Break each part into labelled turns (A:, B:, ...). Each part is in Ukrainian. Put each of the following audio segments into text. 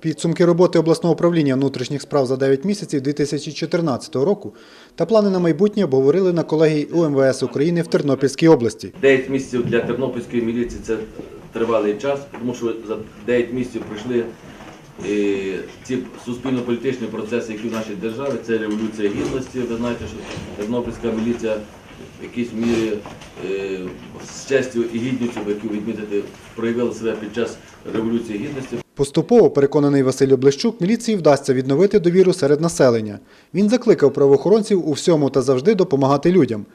A: Підсумки роботи обласного управління внутрішніх справ за 9 місяців 2014 року та плани на майбутнє обговорили на колегії УМВС України в Тернопільській області.
B: 9 місяців для тернопільської міліції це тривалий час, тому що за 9 місяців пройшли е, ці суспільно-політичні процеси, які в нашій державі, це революція гідності. Ви знаєте, що тернопільська міліція в якійсь мірі е, з честю і гідністю, яку відмітити, проявила себе під час революції гідності.
A: Поступово, переконаний Василь Облещук, міліції вдасться відновити довіру серед населення. Він закликав правоохоронців у всьому та завжди допомагати людям,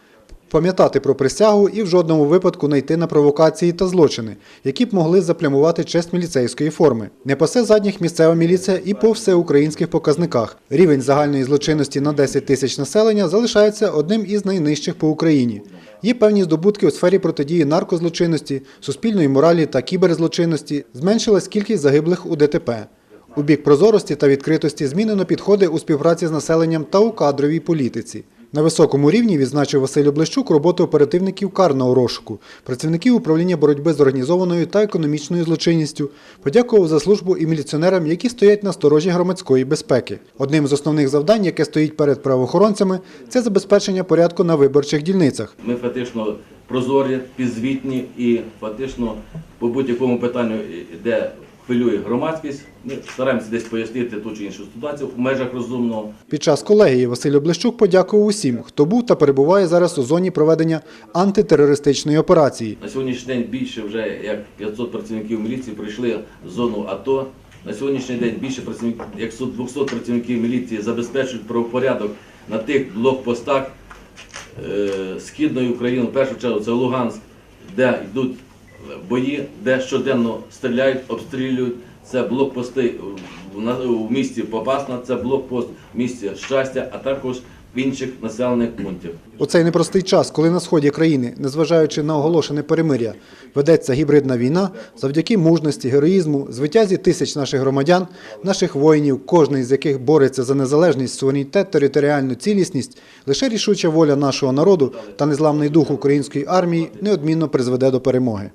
A: пам'ятати про присягу і в жодному випадку не йти на провокації та злочини, які б могли заплямувати честь міліцейської форми. Не пасе задніх місцева міліція і по всеукраїнських показниках. Рівень загальної злочинності на 10 тисяч населення залишається одним із найнижчих по Україні. Є певні здобутки у сфері протидії наркозлочинності, суспільної моралі та кіберзлочинності. Зменшилась кількість загиблих у ДТП. У бік прозорості та відкритості змінено підходи у співпраці з населенням та у кадровій політиці. На високому рівні відзначив Василь Облещук роботу оперативників карного розшуку, працівників управління боротьби з організованою та економічною злочинністю, подякував за службу і міліціонерам, які стоять на сторожі громадської безпеки. Одним з основних завдань, яке стоїть перед правоохоронцями, це забезпечення порядку на виборчих дільницях.
B: Ми фактично прозорі, підзвітні і фактично по будь-якому питанню, де хвилює громадськість, ми стараємося десь пояснити ту чи іншу ситуацію в межах розумного.
A: Під час колегії Василь Облещук подякував усім, хто був та перебуває зараз у зоні проведення антитерористичної операції.
B: На сьогоднішній день більше вже як 500 працівників міліції пройшли зону АТО. На сьогоднішній день більше працівників, як 200 працівників міліції забезпечують правопорядок на тих блокпостах е, Східної України, в першу чергу це Луганськ, де йдуть бої, де щоденно стріляють, обстрілюють. Це блокпости в місті Попасна, це блокпост в місті Щастя, а також в інших населених пунктів.
A: У цей непростий час, коли на сході країни, незважаючи на оголошене перемиря, ведеться гібридна війна, завдяки мужності, героїзму, звитязі тисяч наших громадян, наших воїнів, кожний з яких бореться за незалежність, суверенітет, територіальну цілісність, лише рішуча воля нашого народу та незламний дух української армії неодмінно призведе до перемоги.